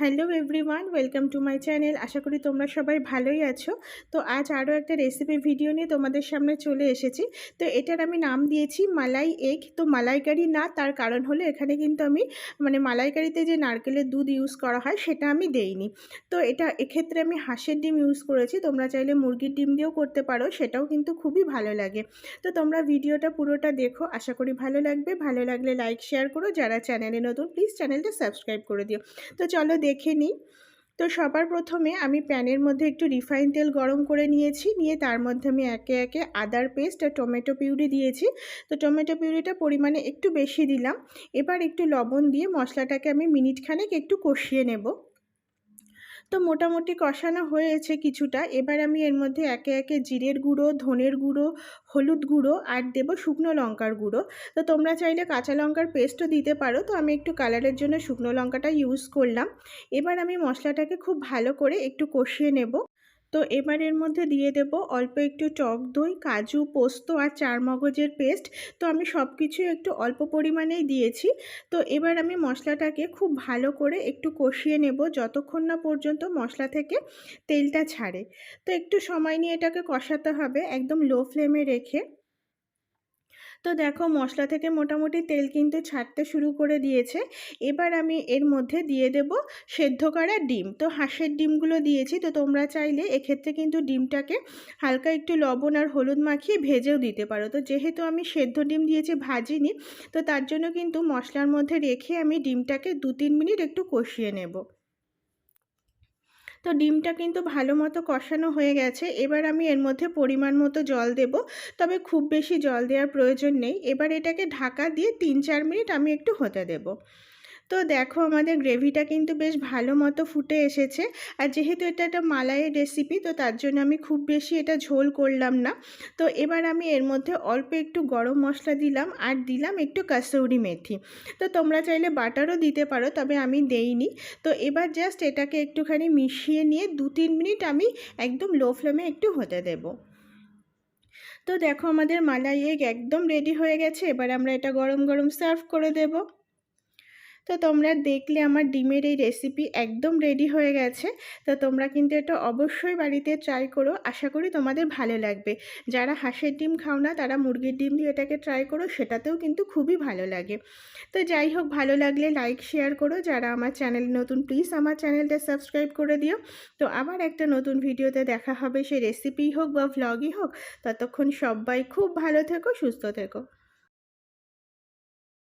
Hello everyone, welcome to my channel. আশা করি তোমরা সবাই ভালোই আছো। তো আজ আরও একটা রেসিপি ভিডিও নিয়ে তোমাদের সামনে চলে এসেছি। তো এটার আমি নাম দিয়েছি মালাই এগ। তো মালাইকারি না, তার কারণ হলো এখানে কিন্তু আমি মানে মালাইকারিতে যে নারকেলের দুধ ইউজ করা হয়, সেটা আমি দেইনি। তো এটা এক্ষেত্রে আমি হাঁসের ডিম ইউজ করেছি। তোমরা চাইলে মুরগির ডিম দিয়েও করতে পারো, সেটাও কিন্তু খুবই ভালো লাগে। তো তোমরা ভিডিওটা পুরোটা দেখো, আশা করি ভালো লাগবে। ভালো লাগলে লাইক শেয়ার করো। যারা চ্যানেলে নতুন প্লিজ চ্যানেলটা সাবস্ক্রাইব করে দিও। তো চলো দেখে নিই। তো সবার প্রথমে আমি প্যানের মধ্যে একটু রিফাইন তেল গরম করে নিয়েছি। নিয়ে তার মধ্যে আমি একে একে আদার পেস্ট আর টমেটো পিউরি দিয়েছি। তো টমেটো পিউরিটা পরিমাণে একটু বেশি দিলাম। এবার একটু লবণ দিয়ে মশলাটাকে আমি মিনিটখানেক একটু কষিয়ে নেব। তো মোটামুটি কষানো হয়েছে কিছুটা। এবার আমি এর মধ্যে একে একে জিরের গুঁড়ো, ধনের গুঁড়ো, হলুদ গুঁড়ো আর দেবো শুকনো লঙ্কার গুঁড়ো। তো তোমরা চাইলে কাঁচা লঙ্কার পেস্টও দিতে পারো। তো আমি একটু কালারের জন্য শুকনো লঙ্কাটা ইউজ করলাম। এবার আমি মশলাটাকে খুব ভালো করে একটু কষিয়ে নেব। তো এবার এর মধ্যে দিয়ে দেব অল্প একটু টক দই, কাজু, পোস্ত আর চার মগজের পেস্ট। তো আমি সব কিছু একটু অল্প পরিমাণেই দিয়েছি। তো এবার আমি মশলাটাকে খুব ভালো করে একটু কষিয়ে নেব যতক্ষণ না পর্যন্ত মশলা থেকে তেলটা ছাড়ে। তো একটু সময় নিয়ে এটাকে কষাতে হবে একদম লো ফ্লেমে রেখে। তো দেখো মশলা থেকে মোটামুটি তেল কিন্তু ছাড়তে শুরু করে দিয়েছে। এবার আমি এর মধ্যে দিয়ে দেব সেদ্ধ করা ডিম। তো হাঁসের ডিমগুলো দিয়েছি, তো তোমরা চাইলে এক্ষেত্রে কিন্তু ডিমটাকে হালকা একটু লবণ আর হলুদ মাখিয়ে ভেজেও দিতে পারো। তো যেহেতু আমি সেদ্ধ ডিম দিয়েছি, ভাজিনি, তো তার জন্য কিন্তু মশলার মধ্যে রেখে আমি ডিমটাকে দু তিন মিনিট একটু কষিয়ে নেব। তো ডিমটা কিন্তু ভালো মতো কষানো হয়ে গেছে। এবার আমি এর মধ্যে পরিমাণ মতো জল দেব। তবে খুব বেশি জল দেওয়ার প্রয়োজন নেই। এবার এটাকে ঢাকা দিয়ে তিন চার মিনিট আমি একটু হতে দেবো। তো দেখো আমাদের গ্রেভিটা কিন্তু বেশ ভালো মতো ফুটে এসেছে। আর যেহেতু এটা একটা মালাইয়ের রেসিপি তো তার জন্য আমি খুব বেশি এটা ঝোল করলাম না। তো এবার আমি এর মধ্যে অল্প একটু গরম মশলা দিলাম আর দিলাম একটু কাসৌরি মেথি। তো তোমরা চাইলে বাটারও দিতে পারো, তবে আমি দেইনি। তো এবার জাস্ট এটাকে একটুখানি মিশিয়ে নিয়ে দু তিন মিনিট আমি একদম লো ফ্লেমে একটু হতে দেবো। তো দেখো আমাদের মালাই এগ একদম রেডি হয়ে গেছে, এবার আমরা এটা গরম গরম সার্ভ করে দেবো। তো তোমরা দেখলে আমার ডিমের এই রেসিপি একদম রেডি হয়ে গেছে। তো তোমরা কিন্তু এটা অবশ্যই বাড়িতে ট্রাই করো। আশা করি তোমাদের ভালো লাগবে। যারা হাঁসের ডিম খাও না, তারা মুরগির ডিম দিয়ে এটাকে ট্রাই করো, সেটাতেও কিন্তু খুবই ভালো লাগে। তো যাই হোক, ভালো লাগলে লাইক শেয়ার করো। যারা আমার চ্যানেল নতুন প্লিজ আমার চ্যানেলটা সাবস্ক্রাইব করে দিও। তো আবার একটা নতুন ভিডিওতে দেখা হবে। সে রেসিপি হোক বা ভ্লগই হোক, ততক্ষণ সবাই খুব ভালো থেকো, সুস্থ থেকো।